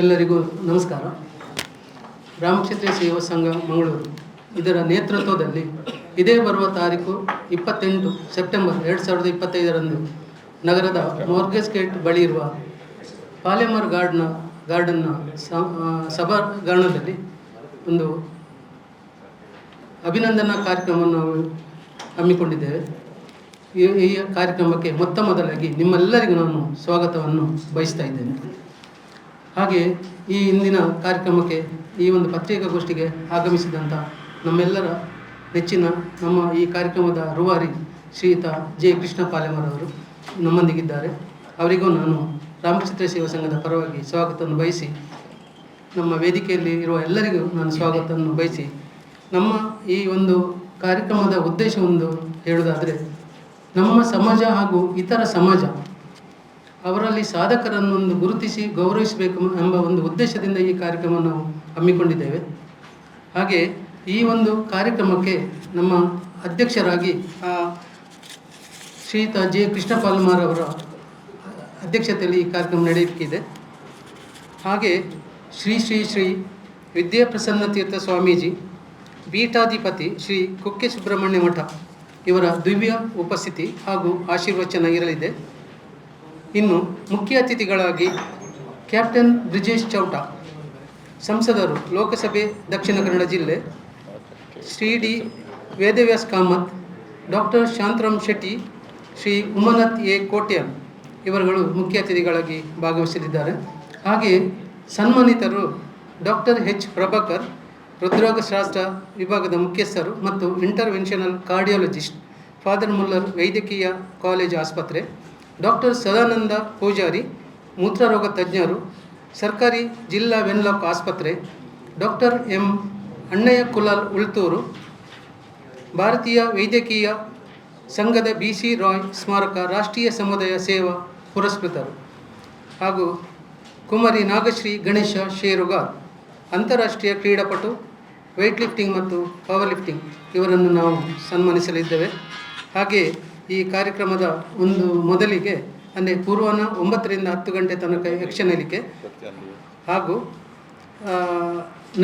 ಎಲ್ಲರಿಗೂ ನಮಸ್ಕಾರ. ರಾಮಕ್ಷೇತ್ರ ಸೇವಾ ಸಂಘ ಮಂಗಳೂರು. ಇದರ ನೇತೃತ್ವದಲ್ಲಿ ಇದೇ ಬರುವ ತಾರೀಕು ಇಪ್ಪತ್ತೆಂಟು ಸೆಪ್ಟೆಂಬರ್ ಎರಡು ಸಾವಿರದ ಇಪ್ಪತ್ತೈದರಂದು ನಗರದ ಮೋರ್ಗೇಸ್ ಗೇಟ್ ಬಳಿ ಇರುವ ಪಾಲೆಮರ್ ಗಾರ್ಡ್ನ, ಗಾರ್ಡನ್ನ ಸಭಾಂಗಣದಲ್ಲಿ ಒಂದು ಅಭಿನಂದನಾ ಕಾರ್ಯಕ್ರಮವನ್ನು ನಾವು ಹಮ್ಮಿಕೊಂಡಿದ್ದೇವೆ. ಈ ಈ ಕಾರ್ಯಕ್ರಮಕ್ಕೆ ಮೊತ್ತ ಮೊದಲಾಗಿ ನಿಮ್ಮೆಲ್ಲರಿಗೂ ನಾನು ಸ್ವಾಗತವನ್ನು ಬಯಸ್ತಾ ಇದ್ದೇನೆ. ಹಾಗೆ ಈ ಇಂದಿನ ಕಾರ್ಯಕ್ರಮಕ್ಕೆ ಈ ಒಂದು ಪತ್ರಿಕಾಗೋಷ್ಠಿಗೆ ಆಗಮಿಸಿದಂಥ ನಮ್ಮೆಲ್ಲರ ನೆಚ್ಚಿನ ನಮ್ಮ ಈ ಕಾರ್ಯಕ್ರಮದ ರೂವಾರಿ ಶ್ರೀಯುತ ಜೆ ಕೃಷ್ಣ ಪಾಲೆಮರವರು ನಮ್ಮೊಂದಿಗಿದ್ದಾರೆ. ಅವರಿಗೂ ನಾನು ರಾಮಚಿತ್ರ ಸೇವಾ ಸಂಘದ ಪರವಾಗಿ ಸ್ವಾಗತವನ್ನು ಬಯಸಿ, ನಮ್ಮ ವೇದಿಕೆಯಲ್ಲಿ ಇರುವ ಎಲ್ಲರಿಗೂ ನಾನು ಸ್ವಾಗತವನ್ನು ಬಯಸಿ, ನಮ್ಮ ಈ ಒಂದು ಕಾರ್ಯಕ್ರಮದ ಉದ್ದೇಶವೊಂದು ಹೇಳುವುದಾದರೆ, ನಮ್ಮ ಸಮಾಜ ಹಾಗೂ ಇತರ ಸಮಾಜ ಅವರಲ್ಲಿ ಸಾಧಕರನ್ನು ಒಂದು ಗುರುತಿಸಿ ಗೌರವಿಸಬೇಕು ಎಂಬ ಒಂದು ಉದ್ದೇಶದಿಂದ ಈ ಕಾರ್ಯಕ್ರಮವನ್ನು ನಾವು ಹಮ್ಮಿಕೊಂಡಿದ್ದೇವೆ. ಹಾಗೆ ಈ ಒಂದು ಕಾರ್ಯಕ್ರಮಕ್ಕೆ ನಮ್ಮ ಅಧ್ಯಕ್ಷರಾಗಿ ಶ್ರೀಯುತ ಜೆ ಕೃಷ್ಣ ಪಾಲ್ಮಾರ್ ಅವರ ಅಧ್ಯಕ್ಷತೆಯಲ್ಲಿ ಈ ಕಾರ್ಯಕ್ರಮ ನಡೆಯಲಿಕ್ಕಿದೆ. ಹಾಗೆ ಶ್ರೀ ಶ್ರೀ ಶ್ರೀ ವಿದ್ಯಾಪ್ರಸನ್ನ ತೀರ್ಥ ಸ್ವಾಮೀಜಿ, ಪೀಠಾಧಿಪತಿ ಶ್ರೀ ಕುಕ್ಕೆ ಸುಬ್ರಹ್ಮಣ್ಯ ಮಠ ಇವರ ದಿವ್ಯ ಉಪಸ್ಥಿತಿ ಹಾಗೂ ಆಶೀರ್ವಚನ ಇರಲಿದೆ. ಇನ್ನು ಮುಖ್ಯ ಅತಿಥಿಗಳಾಗಿ ಕ್ಯಾಪ್ಟನ್ ಬ್ರಿಜೇಶ್ ಚೌಟ, ಸಂಸದರು ಲೋಕಸಭೆ ದಕ್ಷಿಣ ಕನ್ನಡ ಜಿಲ್ಲೆ, Shri D Vedavyas Kamath, doctor Shantaram Shetty, Shri Umanath A Kotian ಇವರುಗಳು ಮುಖ್ಯ ಅತಿಥಿಗಳಾಗಿ ಭಾಗವಹಿಸಲಿದ್ದಾರೆ. ಹಾಗೆಯೇ ಸನ್ಮಾನಿತರು ಡಾಕ್ಟರ್ ಎಚ್ ಪ್ರಭಾಕರ್ ಹೃದ್ರೋಗಶಾಸ್ತ್ರ ವಿಭಾಗದ ಮುಖ್ಯಸ್ಥರು ಮತ್ತು ಇಂಟರ್ವೆನ್ಷನಲ್ ಕಾರ್ಡಿಯಾಲಜಿಸ್ಟ್ ಫಾದರ್ ಮುಲ್ಲರ್ ವೈದ್ಯಕೀಯ ಕಾಲೇಜ್ ಆಸ್ಪತ್ರೆ ಡಾಕ್ಟರ್ ಸದಾನಂದ ಪೂಜಾರಿ ಮೂತ್ರರೋಗ ತಜ್ಞರು, ಸರ್ಕಾರಿ ಜಿಲ್ಲಾ ವೆನ್ಲಾಕ್ ಆಸ್ಪತ್ರೆ, ಡಾಕ್ಟರ್ ಎಂ ಅಣ್ಣಯ್ಯ ಕುಲಾಲ್ ಉಳ್ತೂರು, ಭಾರತೀಯ ವೈದ್ಯಕೀಯ ಸಂಘದ ಬಿ ಸಿ ರಾಯ್ ಸ್ಮಾರಕ ರಾಷ್ಟ್ರೀಯ ಸಮುದಾಯ ಸೇವಾ ಪುರಸ್ಕೃತರು ಹಾಗೂ ಕುಮಾರಿ ನಾಗಶ್ರೀ ಗಣೇಶ ಶೇರುಗಾರ್ ಅಂತಾರಾಷ್ಟ್ರೀಯ ಕ್ರೀಡಾಪಟು ವೆಯ್ಟ್ ಲಿಫ್ಟಿಂಗ್ ಮತ್ತು ಪವರ್ ಲಿಫ್ಟಿಂಗ್ ಇವರನ್ನು ನಾವು ಸನ್ಮಾನಿಸಲಿದ್ದೇವೆ. ಹಾಗೆ ಈ ಕಾರ್ಯಕ್ರಮದ ಒಂದು ಮೊದಲಿಗೆ, ಅಂದರೆ ಪೂರ್ವನ ಒಂಬತ್ತರಿಂದ ಹತ್ತು ಗಂಟೆ ತನಕ ಯಕ್ಷನಲಿಕೆ ಹಾಗೂ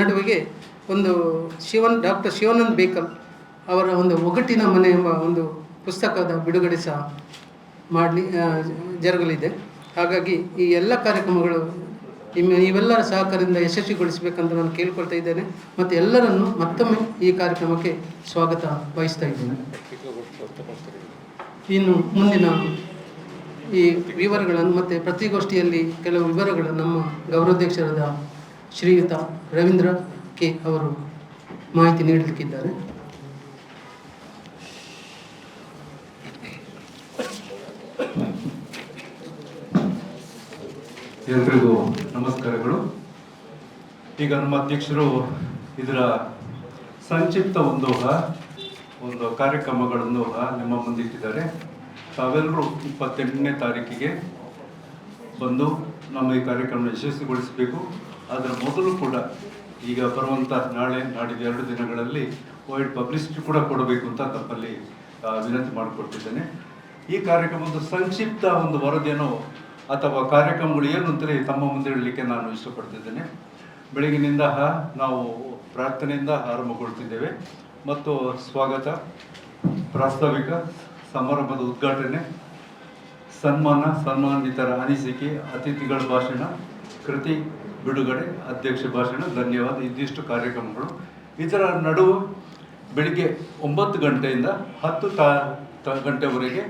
ನಡುವಿಗೆ ಒಂದು ಶಿವನ್, ಡಾಕ್ಟರ್ ಶಿವಾನಂದ್ ಬೇಕಲ್ ಅವರ ಒಂದು ಒಗಟಿನ ಮನೆ ಎಂಬ ಒಂದು ಪುಸ್ತಕದ ಬಿಡುಗಡೆ ಸಹ ಮಾಡಲಿ ಜರುಗಲಿದೆ. ಹಾಗಾಗಿ ಈ ಎಲ್ಲ ಕಾರ್ಯಕ್ರಮಗಳು ಇವೆಲ್ಲರ ಸಹಕಾರದಿಂದ ಯಶಸ್ವಿಗೊಳಿಸಬೇಕಂತ ನಾನು ಕೇಳ್ಕೊಳ್ತಾ ಇದ್ದೇನೆ. ಮತ್ತು ಎಲ್ಲರನ್ನು ಮತ್ತೊಮ್ಮೆ ಈ ಕಾರ್ಯಕ್ರಮಕ್ಕೆ ಸ್ವಾಗತ ಬಯಸ್ತಾ ಇದ್ದೇನೆ. ಇನ್ನು ಮುಂದಿನ ಈ ವಿವರಗಳನ್ನು ಮತ್ತು ಪ್ರತಿಗೋಷ್ಠಿಯಲ್ಲಿ ಕೆಲವು ವಿವರಗಳನ್ನು ನಮ್ಮ ಗೌರವಾಧ್ಯಕ್ಷರಾದ ಶ್ರೀಯುತ ರವೀಂದ್ರ ಕೆ ಅವರು ಮಾಹಿತಿ ನೀಡಲಿಕ್ಕಿದ್ದಾರೆ. ಎಲ್ರಿಗೂ ನಮಸ್ಕಾರಗಳು. ಈಗ ನಮ್ಮ ಅಧ್ಯಕ್ಷರು ಇದರ ಸಂಕ್ಷಿಪ್ತ ಒಂದು ಒಂದು ಕಾರ್ಯಕ್ರಮಗಳನ್ನು ನಿಮ್ಮ ಮುಂದಿಟ್ಟಿದ್ದಾರೆ ತಾವೆಲ್ಲರೂ ಇಪ್ಪತ್ತೆಂಟನೇ ತಾರೀಕಿಗೆ ಬಂದು ನಮ್ಮ ಈ ಕಾರ್ಯಕ್ರಮ ಯಶಸ್ವಿಗೊಳಿಸಬೇಕು. ಅದರ ಮೊದಲು ಕೂಡ ಈಗ ಬರುವಂಥ ನಾಳೆ ನಾಡಿದ ಎರಡು ದಿನಗಳಲ್ಲಿ ವೈಡ್ ಪಬ್ಲಿಸಿಟಿ ಕೂಡ ಕೊಡಬೇಕು ಅಂತ ತಮ್ಮಲ್ಲಿ ವಿನಂತಿ ಮಾಡಿಕೊಡ್ತಿದ್ದೇನೆ. ಈ ಕಾರ್ಯಕ್ರಮದ ಸಂಕ್ಷಿಪ್ತ ಒಂದು ವರದಿಯನ್ನು ಅಥವಾ ಕಾರ್ಯಕ್ರಮಗಳು ಏನು ಅಂತಲೇ ತಮ್ಮ ಮುಂದೆ ಹೇಳಲಿಕ್ಕೆ ನಾನು ಇಷ್ಟಪಡ್ತಿದ್ದೇನೆ. ಬೆಳಗಿನಿಂದ ನಾವು ಪ್ರಾರ್ಥನೆಯಿಂದ ಆರಂಭಗೊಳ್ತಿದ್ದೇವೆ. ಮತ್ತು ಸ್ವಾಗತ. ಪ್ರಾಸ್ತಾವಿಕ ಸಮಾರಂಭದ ಉದ್ಘಾಟನೆ. ಸನ್ಮಾನ, ಸನ್ಮಾನಿತರ ಅನಿಸಿಕೆ, ಅತಿಥಿಗಳ ಭಾಷಣ, ಕೃತಿ, ಬಿಡುಗಡೆ, ಅಧ್ಯಕ್ಷ ಭಾಷಣ, ಧನ್ಯವಾದ ಇದಿಷ್ಟು ಕಾರ್ಯಕ್ರಮಗಳು. ಇದರ ನಡುವೆ ಬೆಳಿಗ್ಗೆ ಒಂಬತ್ತು ಗಂಟೆಯಿಂದ ಹತ್ತು ತಾ ಗಂಟೆವರೆಗೆ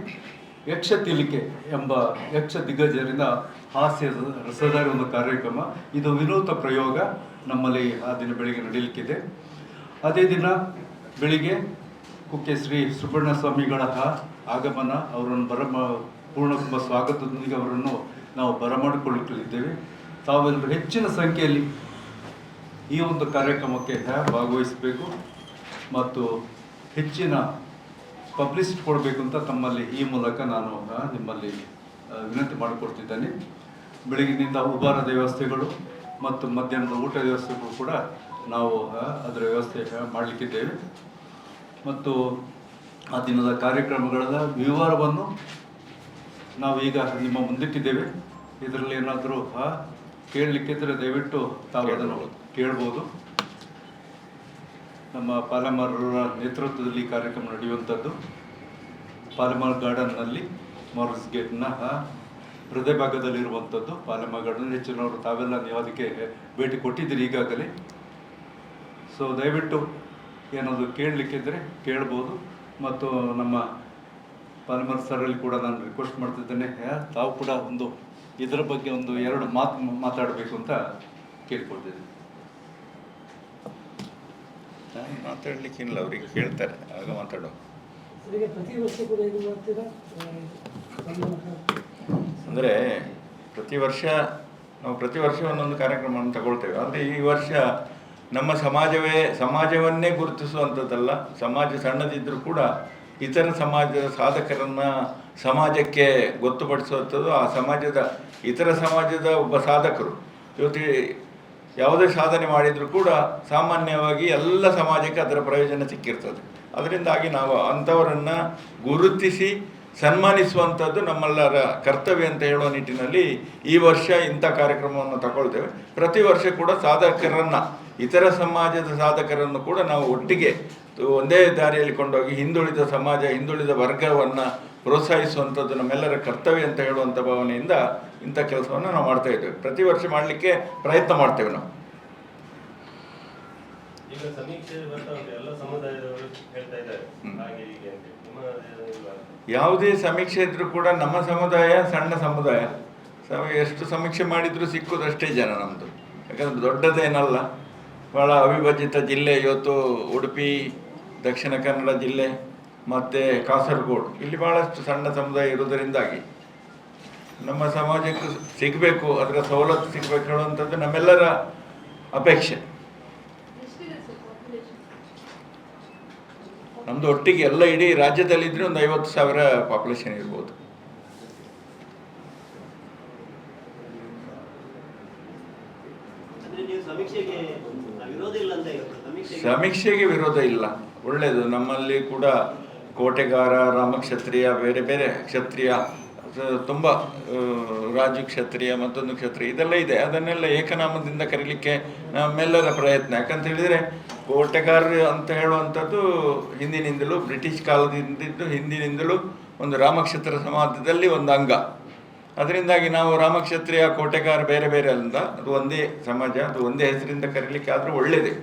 ಯಕ್ಷ ತಿಲಿಕೆ ಎಂಬ ಯಕ್ಷ ದಿಗ್ಗಜರಿಂದ ಹಾಸ್ಯ ರಸದಾರಿ ಒಂದು ಕಾರ್ಯಕ್ರಮ. ಇದು ವಿನೂತ ಪ್ರಯೋಗ ನಮ್ಮಲ್ಲಿ ಆ ದಿನ ಬೆಳಿಗ್ಗೆ ನಡೀಲಿಕ್ಕಿದೆ. ಅದೇ ದಿನ ಬೆಳಿಗ್ಗೆ ಕುಕ್ಕೆ ಶ್ರೀ ಸುಬ್ಬಣ್ಣ ಸ್ವಾಮಿಗಳ ಆಗಮನ ಅವರನ್ನು ಬರ ಪೂರ್ಣ ತುಂಬ ಸ್ವಾಗತದೊಂದಿಗೆ ಅವರನ್ನು ನಾವು ಬರಮಾಡಿಕೊಳ್ಳಲಿದ್ದೇವೆ ತಾವೆಲ್ಲರೂ ಹೆಚ್ಚಿನ ಸಂಖ್ಯೆಯಲ್ಲಿ ಈ ಒಂದು ಕಾರ್ಯಕ್ರಮಕ್ಕೆ ಭಾಗವಹಿಸಬೇಕು ಮತ್ತು ಹೆಚ್ಚಿನ ಪಬ್ಲಿಸಿಟಿ ಕೊಡಬೇಕು ಅಂತ ತಮ್ಮಲ್ಲಿ ಈ ಮೂಲಕ ನಾನು ನಿಮ್ಮಲ್ಲಿ ವಿನಂತಿ ಮಾಡಿಕೊಡ್ತಿದ್ದೇನೆ. ಬೆಳಗಿನಿಂದ ಉಬಾರದ ವ್ಯವಸ್ಥೆಗಳು ಮತ್ತು ಮಧ್ಯಾಹ್ನದ ಊಟ ವ್ಯವಸ್ಥೆಗಳು ಕೂಡ ನಾವು ಅದರ ವ್ಯವಸ್ಥೆ ಮಾಡಲಿಕ್ಕಿದ್ದೇವೆ. ಮತ್ತು ಆ ದಿನದ ಕಾರ್ಯಕ್ರಮಗಳ ವಿವರವನ್ನು ನಾವು ಈಗ ನಿಮ್ಮ ಮುಂದಿಟ್ಟಿದ್ದೇವೆ. ಇದರಲ್ಲಿ ಏನಾದರೂ ಕೇಳಲಿಕ್ಕಿದ್ರೆ ದಯವಿಟ್ಟು ತಾವು ಅದನ್ನು ಕೇಳ್ಬೋದು. ನಮ್ಮ ಪಾಲಮರ ನೇತೃತ್ವದಲ್ಲಿ ಕಾರ್ಯಕ್ರಮ ನಡೆಯುವಂಥದ್ದು. ಪಾಲೆಮಾರ್ ಗಾರ್ಡನ್ನಲ್ಲಿ ಮಾರ್ಸ್ ಗೇಟ್ನ ಹೃದಯ ಭಾಗದಲ್ಲಿರುವಂಥದ್ದು. ಪಾಲೆಮಾರ್ ಗಾರ್ಡನ್ ಹೆಚ್ಚಿನವರು ತಾವೆಲ್ಲ ನೀವು ಅದಕ್ಕೆ ಭೇಟಿ ಕೊಟ್ಟಿದ್ದೀರಿ ಈಗಾಗಲೇ. ಸೊ ದಯವಿಟ್ಟು ಏನಾದರೂ ಕೇಳಲಿಕ್ಕಿದ್ದರೆ ಕೇಳ್ಬೋದು. ಮತ್ತು ನಮ್ಮ ಪಾಲಿಮರ್ ಸರಲ್ಲಿ ಕೂಡ ನಾನು ರಿಕ್ವೆಸ್ಟ್ ಮಾಡ್ತಿದ್ದೇನೆ. ಯಾ- ತಾವು ಕೂಡ ಒಂದು ಇದರ ಬಗ್ಗೆ ಒಂದು ಎರಡು ಮಾತು ಮಾತಾಡಬೇಕು ಅಂತ ಕೇಳ್ಕೊಳ್ತಿದ್ದೀನಿ ನಾನು ಮಾತಾಡ್ಲಿಕ್ಕಿಲ್ಲ ಅವರಿಗೆ ಕೇಳ್ತಾರೆ. ಆಗ ಮಾತಾಡೋ ಈಗ ಪ್ರತಿ ವರ್ಷ ಕೂಡ ಇದು ಮಾಡ್ತೀರಾ? ಆ, ಅಂದರೆ ಪ್ರತಿ ವರ್ಷ ನಾವು ಪ್ರತಿ ವರ್ಷ ಒಂದೊಂದು ಕಾರ್ಯಕ್ರಮವನ್ನು ತಗೊಳ್ತೇವೆ. ಆದರೆ ಈ ವರ್ಷ ನಮ್ಮ ಸಮಾಜವೇ, ಸಮಾಜವನ್ನೇ ಗುರುತಿಸುವಂಥದ್ದಲ್ಲ. ಸಮಾಜ ಸಣ್ಣದಿದ್ದರೂ ಕೂಡ ಇತರ ಸಮಾಜದ ಸಾಧಕರನ್ನು ಸಮಾಜಕ್ಕೆ ಗೊತ್ತುಪಡಿಸುವಂಥದ್ದು ಆ ಸಮಾಜದ, ಇತರ ಸಮಾಜದ ಒಬ್ಬ ಸಾಧಕರು. ಇವತ್ತು ಯಾವುದೇ ಸಾಧನೆ ಮಾಡಿದರೂ ಕೂಡ ಸಾಮಾನ್ಯವಾಗಿ ಎಲ್ಲ ಸಮಾಜಕ್ಕೆ ಅದರ ಪ್ರಯೋಜನ ಸಿಕ್ಕಿರ್ತದೆ. ಅದರಿಂದಾಗಿ ನಾವು ಅಂಥವರನ್ನು ಗುರುತಿಸಿ ಸನ್ಮಾನಿಸುವಂಥದ್ದು ನಮ್ಮೆಲ್ಲರ ಕರ್ತವ್ಯ ಅಂತ ಹೇಳುವ ನಿಟ್ಟಿನಲ್ಲಿ ಈ ವರ್ಷ ಇಂಥ ಕಾರ್ಯಕ್ರಮವನ್ನು ತಗೊಳ್ತೇವೆ. ಪ್ರತಿ ವರ್ಷ ಕೂಡ ಸಾಧಕರನ್ನು ಇತರ ಸಮಾಜದ ಸಾಧಕರನ್ನು ಕೂಡ ನಾವು ಒಟ್ಟಿಗೆ ಒಂದೇ ದಾರಿಯಲ್ಲಿ ಕೊಂಡೋಗಿ ಹಿಂದುಳಿದ ಸಮಾಜ ಹಿಂದುಳಿದ ವರ್ಗವನ್ನು ಪ್ರೋತ್ಸಾಹಿಸುವಂಥದ್ದು ನಮ್ಮೆಲ್ಲರ ಕರ್ತವ್ಯ ಅಂತ ಹೇಳುವಂಥ ಭಾವನೆಯಿಂದ ಇಂಥ ಕೆಲಸವನ್ನು ನಾವು ಮಾಡ್ತಾ ಇದ್ದೇವೆ. ಪ್ರತಿ ವರ್ಷ ಮಾಡಲಿಕ್ಕೆ ಪ್ರಯತ್ನ ಮಾಡ್ತೇವೆ ನಾವು. ಈಗ ಸಮೀಕ್ಷೆ ಬರ್ತಾ ಉಂಟು ಎಲ್ಲ ಸಮುದಾಯದವರು ಹೇಳ್ತಾ ಇದ್ದಾರೆ. ಹಾಗೆ ಹೀಗೆ ಅಂತ ನಿಮ್ಮ ಇಲ್ವಾ? ಯಾವುದೇ ಸಮೀಕ್ಷೆ ಇದ್ರೂ ಕೂಡ ನಮ್ಮ ಸಮುದಾಯ ಸಣ್ಣ ಸಮುದಾಯ. ಸಮ- ಎಷ್ಟು ಸಮೀಕ್ಷೆ ಮಾಡಿದರೂ ಸಿಕ್ಕುದಷ್ಟೇ ಜನ ನಮ್ಮದು ಯಾಕಂದ್ರೆ ದೊಡ್ಡದೇನಲ್ಲ. ಭಾಳ ಅವಿಭಜಿತ ಜಿಲ್ಲೆ ಇವತ್ತು ಉಡುಪಿ, ದಕ್ಷಿಣ ಕನ್ನಡ ಜಿಲ್ಲೆ, ಮತ್ತು ಕಾಸರಗೋಡು. ಇಲ್ಲಿ ಭಾಳಷ್ಟು ಸಣ್ಣ ಸಮುದಾಯ ಇರುವುದರಿಂದಾಗಿ ನಮ್ಮ ಸಮಾಜಕ್ಕೆ ಸಿಗಬೇಕು, ಅದರ ಸವಲತ್ತು ಸಿಗಬೇಕು ಹೇಳುವಂಥದ್ದು ನಮ್ಮೆಲ್ಲರ ಅಪೇಕ್ಷೆ. ನಮ್ಮದು ಒಟ್ಟಿಗೆ ಎಲ್ಲ ಇಡೀ ರಾಜ್ಯದಲ್ಲಿದ್ದರೆ ಒಂದು ಐವತ್ತು ಸಾವಿರ ಪಾಪ್ಯುಲೇಷನ್ ಇರ್ಬೋದು ಅಂದ್ರೆ ನೀವು ಸಮೀಕ್ಷೆಗೆ ವಿರೋಧ ಇಲ್ಲ ಅಂತ ಹೇಳ್ತಾರೆ ಸಮೀಕ್ಷೆಗೆ ವಿರೋಧ ಇಲ್ಲ. ಒಳ್ಳೆಯದು ನಮ್ಮಲ್ಲಿ ಕೂಡ ಕೋಟೆಗಾರ, ರಾಮಕ್ಷತ್ರಿಯ, ಬೇರೆ ಬೇರೆ ಕ್ಷತ್ರಿಯ, ತುಂಬ ರಾಜು ಕ್ಷತ್ರಿಯ, ಮತ್ತೊಂದು ಕ್ಷತ್ರಿಯ, ಇದೆಲ್ಲ ಇದೆ. ಅದನ್ನೆಲ್ಲ ಏಕನಾಮದಿಂದ ಕರೀಲಿಕ್ಕೆ ನಮ್ಮೆಲ್ಲರ ಪ್ರಯತ್ನ. ಯಾಕಂತ ಹೇಳಿದರೆ, ಕೋಟೆಗಾರರು ಅಂತ ಹೇಳುವಂಥದ್ದು ಹಿಂದಿನಿಂದಲೂ, ಬ್ರಿಟಿಷ್ ಕಾಲದಿಂದಿದ್ದು ಹಿಂದಿನಿಂದಲೂ ಒಂದು ರಾಮಕ್ಷತ್ರ ಸಮಾಜದಲ್ಲಿ ಒಂದು ಅಂಗ. ಅದರಿಂದಾಗಿ ನಾವು ರಾಮಕ್ಷತ್ರಿಯ, ಕೋಟೆಗಾರ ಬೇರೆ ಬೇರೆ ಅಲ್ಲ. ಅದು ಒಂದೇ ಸಮಾಜ, ಅದು ಒಂದೇ ಹೆಸರಿಂದ ಕರೀಲಿಕ್ಕೆ ಆದರೂ ಒಳ್ಳೆಯದೇ